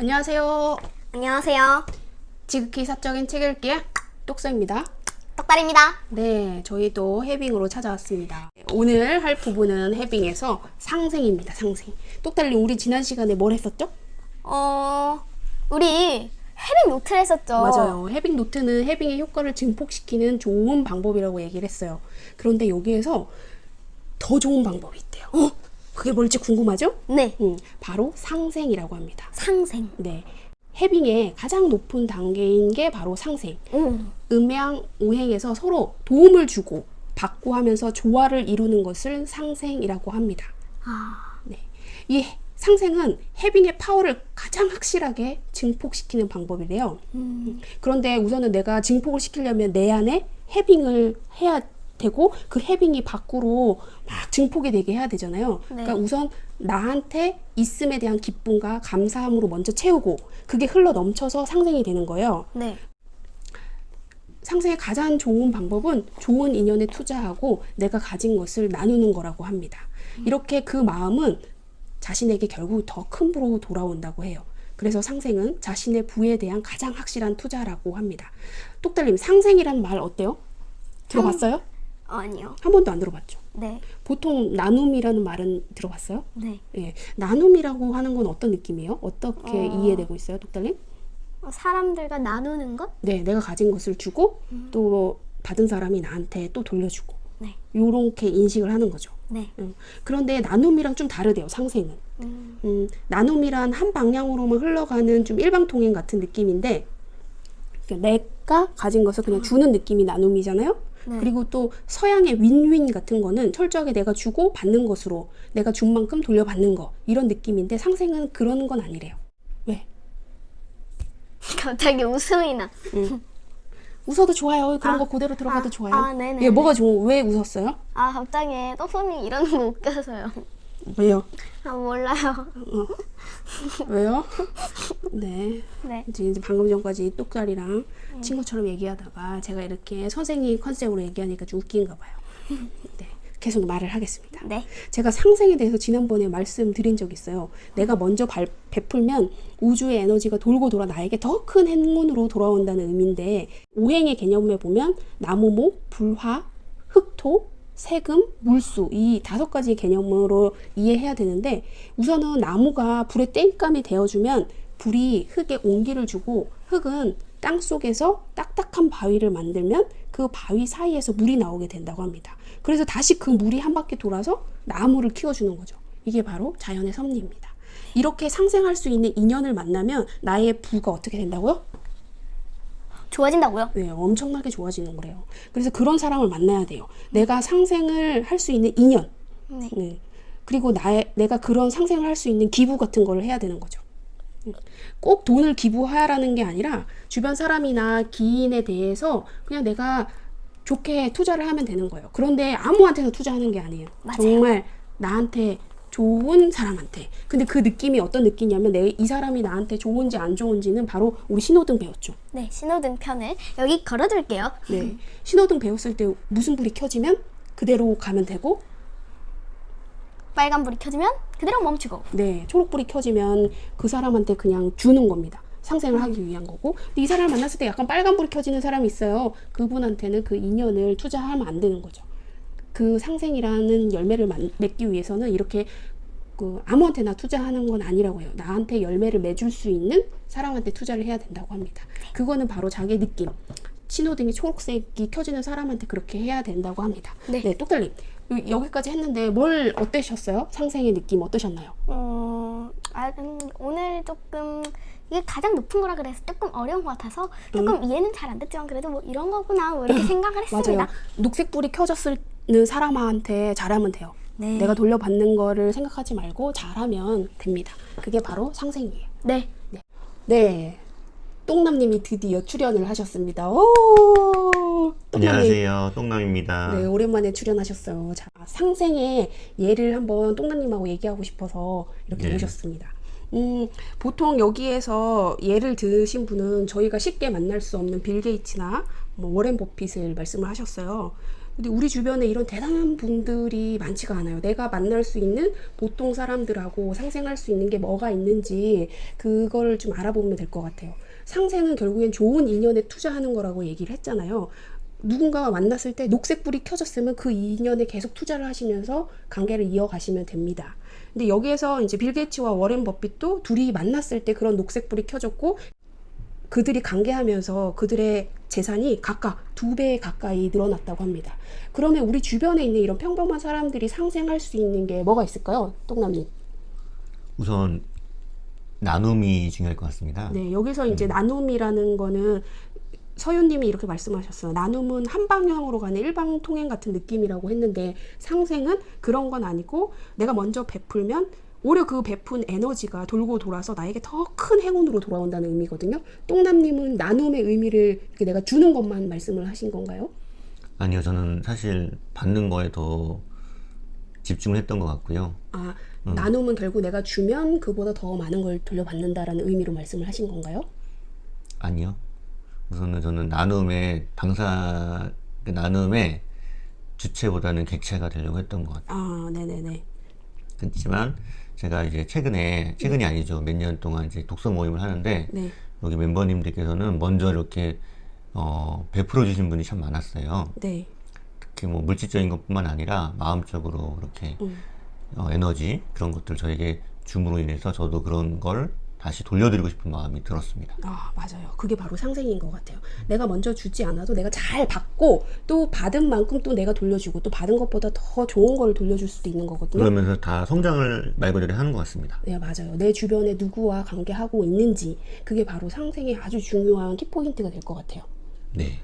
안녕하세요. 안녕하세요. 지극히 사적인 책 읽기 똑서입니다. 떡달입니다. 네, 저희도 해빙으로 찾아왔습니다. 오늘 할 부분은 해빙에서 상생입니다. 상생. 똑달님, 우리 지난 시간에 뭘 했었죠? 어, 우리 해빙 노트를 했었죠. 맞아요. 해빙 노트는 해빙의 효과를 증폭시키는 좋은 방법이라고 얘기를 했어요. 그런데 여기에서 더 좋은 방법이 있대요. 어? 그게 뭘지 궁금하죠? 네. 음, 바로 상생이라고 합니다. 상생. 네. 해빙의 가장 높은 단계인 게 바로 상생. 음. 음양 오행에서 서로 도움을 주고 받고 하면서 조화를 이루는 것을 상생이라고 합니다. 아, 네. 이 상생은 해빙의 파워를 가장 확실하게 증폭시키는 방법이래요. 음. 그런데 우선은 내가 증폭을 시키려면 내 안에 해빙을 해야 되고 그 해빙이 밖으로 막 증폭이 되게 해야 되잖아요. 네. 그러니까 우선 나한테 있음에 대한 기쁨과 감사함으로 먼저 채우고 그게 흘러 넘쳐서 상생이 되는 거예요. 네. 상생의 가장 좋은 방법은 좋은 인연에 투자하고 내가 가진 것을 나누는 거라고 합니다. 이렇게 그 마음은 자신에게 결국 더 큰 부로 돌아온다고 해요. 그래서 상생은 자신의 부에 대한 가장 확실한 투자라고 합니다. 똑달님, 상생이란 말 어때요? 들어봤어요? 어, 아니요. 한 번도 안 들어봤죠. 네. 보통 나눔이라는 말은 들어봤어요? 네. 예. 나눔이라고 하는 건 어떤 느낌이에요? 어떻게 어. 이해되고 있어요, 똑달님? 어, 사람들과 나누는 것? 네, 내가 가진 것을 주고 또 받은 사람이 나한테 또 돌려주고 네. 요렇게 인식을 하는 거죠. 네. 음, 그런데 나눔이랑 좀 다르대요, 상생은. 음. 음, 나눔이란 한 방향으로만 흘러가는 좀 일방통행 같은 느낌인데, 그러니까 내가 가진 것을 그냥 주는 느낌이 나눔이잖아요? 네. 그리고 또 서양의 윈윈 같은 거는 철저하게 내가 주고 받는 것으로 내가 준 만큼 돌려받는 거, 이런 느낌인데 상생은 그런 건 아니래요. 왜? 갑자기 웃음이 나. 웃어도 좋아요. 그런 아, 거 그대로 들어가도 아, 좋아요. 아, 네네. 예, 뭐가 좋은, 왜 웃었어요? 아, 갑자기 떡손이 이러는 거 웃겨서요. 왜요? 아, 몰라요. 왜요? 네. 네. 이제 이제 방금 전까지 똑자리랑 친구처럼 얘기하다가 제가 이렇게 선생님 컨셉으로 얘기하니까 좀 웃긴가 봐요. 네. 계속 말을 하겠습니다. 네. 제가 상생에 대해서 지난번에 말씀드린 적 있어요. 내가 먼저 발, 베풀면 우주의 에너지가 돌고 돌아 나에게 더 큰 행운으로 돌아온다는 의미인데 오행의 개념에 보면 나무목, 불화, 흑토, 세금, 물수 이 다섯 가지 개념으로 이해해야 되는데 우선은 나무가 불에 땡감이 되어주면 불이 흙에 온기를 주고 흙은 땅 속에서 딱딱한 바위를 만들면 그 바위 사이에서 물이 나오게 된다고 합니다. 그래서 다시 그 물이 한 바퀴 돌아서 나무를 키워주는 거죠. 이게 바로 자연의 섭리입니다. 이렇게 상생할 수 있는 인연을 만나면 나의 부가 어떻게 된다고요? 좋아진다고요? 네, 엄청나게 좋아지는 거래요. 그래서 그런 사람을 만나야 돼요. 내가 상생을 할 수 있는 인연. 네. 네. 그리고 나의, 내가 그런 상생을 할 수 있는 기부 같은 거를 해야 되는 거죠. 음. 꼭 돈을 기부하라는 게 아니라 주변 사람이나 기인에 대해서 그냥 내가 좋게 투자를 하면 되는 거예요. 그런데 아무한테나 투자하는 게 아니에요. 맞아요. 정말 나한테 좋은 사람한테. 근데 그 느낌이 어떤 느낌이냐면 내 이 사람이 나한테 좋은지 안 좋은지는 바로 우리 신호등 배웠죠. 네. 신호등 편을 여기 걸어둘게요. 네. 신호등 배웠을 때 무슨 불이 켜지면 그대로 가면 되고, 빨간 불이 켜지면 그대로 멈추고. 네. 초록불이 켜지면 그 사람한테 그냥 주는 겁니다. 상생을 하기 위한 거고. 근데 이 사람을 만났을 때 약간 빨간불이 켜지는 사람이 있어요. 그분한테는 그 인연을 투자하면 안 되는 거죠. 그 상생이라는 열매를 만- 맺기 위해서는 이렇게 그 아무한테나 투자하는 건 아니라고 해요. 나한테 열매를 맺을 수 있는 사람한테 투자를 해야 된다고 합니다. 그거는 바로 자기 느낌. 신호등이 초록색이 켜지는 사람한테 그렇게 해야 된다고 합니다. 네. 네, 똑달님. 요- 여기까지 했는데 뭘 어떠셨어요? 상생의 느낌 어떠셨나요? 어, 아, 음, 오늘 조금 이게 가장 높은 거라 그래서 조금 어려운 것 같아서 조금 이해는 잘 안 됐지만 그래도 뭐 이런 거구나 뭐 이렇게 생각을 했습니다. 음. 맞아요. 녹색 불이 켜졌을 는 사람한테 잘하면 돼요. 네. 내가 돌려받는 거를 생각하지 말고 잘하면 됩니다. 그게 바로 상생이에요. 네. 네. 똥남님이 드디어 출연을 하셨습니다. 오! 안녕하세요, 똥남입니다. 네, 오랜만에 출연하셨어요. 자, 상생의 예를 한번 똥남님하고 얘기하고 싶어서 이렇게 네. 모셨습니다. 음, 보통 여기에서 예를 드신 분은 저희가 쉽게 만날 수 없는 빌 게이츠나 뭐 워렌 버핏을 말씀을 하셨어요. 근데 우리 주변에 이런 대단한 분들이 많지가 않아요. 내가 만날 수 있는 보통 사람들하고 상생할 수 있는 게 뭐가 있는지 그걸 좀 알아보면 될 것 같아요. 상생은 결국엔 좋은 인연에 투자하는 거라고 얘기를 했잖아요. 누군가와 만났을 때 녹색불이 켜졌으면 그 인연에 계속 투자를 하시면서 관계를 이어가시면 됩니다. 근데 여기에서 이제 빌 게이츠와 워렌 버핏도 둘이 만났을 때 그런 녹색불이 켜졌고 그들이 관계하면서 그들의 재산이 각각 두 배 가까이 늘어났다고 합니다. 그러면 우리 주변에 있는 이런 평범한 사람들이 상생할 수 있는 게 뭐가 있을까요? 똥남님. 우선 나눔이 중요할 것 같습니다. 네, 여기서 이제 나눔이라는 거는 서윤님이 이렇게 말씀하셨어요. 나눔은 한 방향으로 가는 일방 통행 같은 느낌이라고 했는데 상생은 그런 건 아니고 내가 먼저 베풀면 오히려 그 베푼 에너지가 돌고 돌아서 나에게 더 큰 행운으로 돌아온다는 의미거든요. 똥남님은 나눔의 의미를 내가 주는 것만 말씀을 하신 건가요? 아니요, 저는 사실 받는 거에 더 집중을 했던 것 같고요. 아, 나눔은 결국 내가 주면 그보다 더 많은 걸 돌려받는다라는 의미로 말씀을 하신 건가요? 아니요. 우선은 저는 나눔의 당사, 그 나눔의 주체보다는 객체가 되려고 했던 것 같아요. 아, 네네네. 그렇지만 제가 이제 최근에, 최근이 아니죠. 몇 년 동안 이제 독서 모임을 하는데 네. 여기 멤버님들께서는 먼저 이렇게 어, 베풀어 주신 분이 참 많았어요. 네. 특히 뭐 물질적인 것뿐만 아니라 마음적으로 이렇게 음. 어, 에너지 그런 것들 저에게 줌으로 인해서 저도 그런 걸 다시 돌려드리고 싶은 마음이 들었습니다. 아, 맞아요. 그게 바로 상생인 것 같아요. 내가 먼저 주지 않아도 내가 잘 받고 또 받은 만큼 또 내가 돌려주고 또 받은 것보다 더 좋은 걸 돌려줄 수도 있는 거거든요. 그러면서 다 성장을 말 그대로 하는 것 같습니다. 네, 맞아요. 내 주변에 누구와 관계하고 있는지 그게 바로 상생의 아주 중요한 키포인트가 될 것 같아요. 네.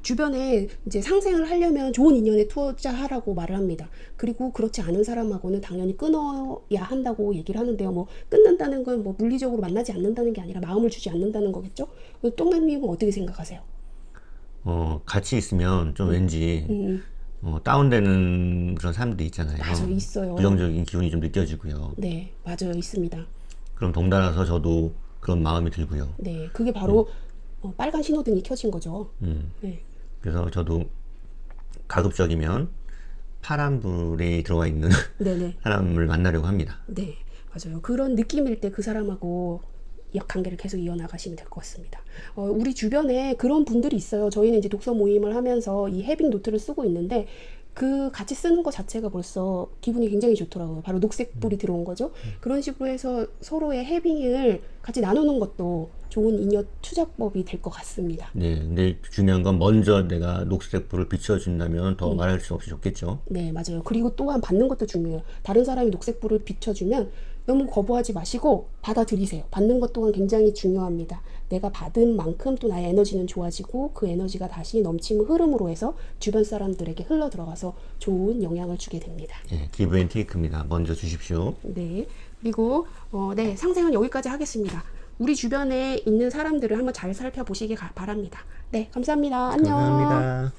주변에 이제 상생을 하려면 좋은 인연에 투자하라고 말을 합니다. 그리고 그렇지 않은 사람하고는 당연히 끊어야 한다고 얘기를 하는데요. 뭐 끊는다는 건 뭐 물리적으로 만나지 않는다는 게 아니라 마음을 주지 않는다는 거겠죠? 똥남님은 어떻게 생각하세요? 어, 같이 있으면 좀 왠지 음, 어, 다운되는 그런 사람들이 있잖아요. 맞아요, 있어요. 부정적인 기운이 좀 느껴지고요. 네, 맞아요, 있습니다. 그럼 덩달아서 저도 그런 마음이 들고요. 네, 그게 바로 어, 빨간 신호등이 켜진 거죠. 음. 네, 그래서 저도 가급적이면 파란불에 들어가 있는 네네. 사람을 만나려고 합니다. 네, 맞아요. 그런 느낌일 때 그 사람하고 역 관계를 계속 이어나가시면 될 것 같습니다. 어, 우리 주변에 그런 분들이 있어요. 저희는 이제 독서 모임을 하면서 이 해빙 노트를 쓰고 있는데 그 같이 쓰는 것 자체가 벌써 기분이 굉장히 좋더라고요. 바로 녹색불이 들어온 거죠. 그런 식으로 해서 서로의 해빙을 같이 나누는 것도 좋은 인연 투자법이 될 것 같습니다. 네, 근데 중요한 건 먼저 내가 녹색 불을 비춰준다면 더 말할 수 없이 좋겠죠. 네, 맞아요. 그리고 또한 받는 것도 중요해요. 다른 사람이 녹색불을 비춰주면 너무 거부하지 마시고 받아들이세요. 받는 것 또한 굉장히 중요합니다. 내가 받은 만큼 또 나의 에너지는 좋아지고 그 에너지가 다시 넘치는 흐름으로 해서 주변 사람들에게 흘러 들어가서 좋은 영향을 주게 됩니다. 예, 기브 앤 테이크입니다. 먼저 주십시오. 네. 그리고 어, 네, 상생은 여기까지 하겠습니다. 우리 주변에 있는 사람들을 한번 잘 살펴보시기 가- 바랍니다. 네, 감사합니다. 안녕. 감사합니다.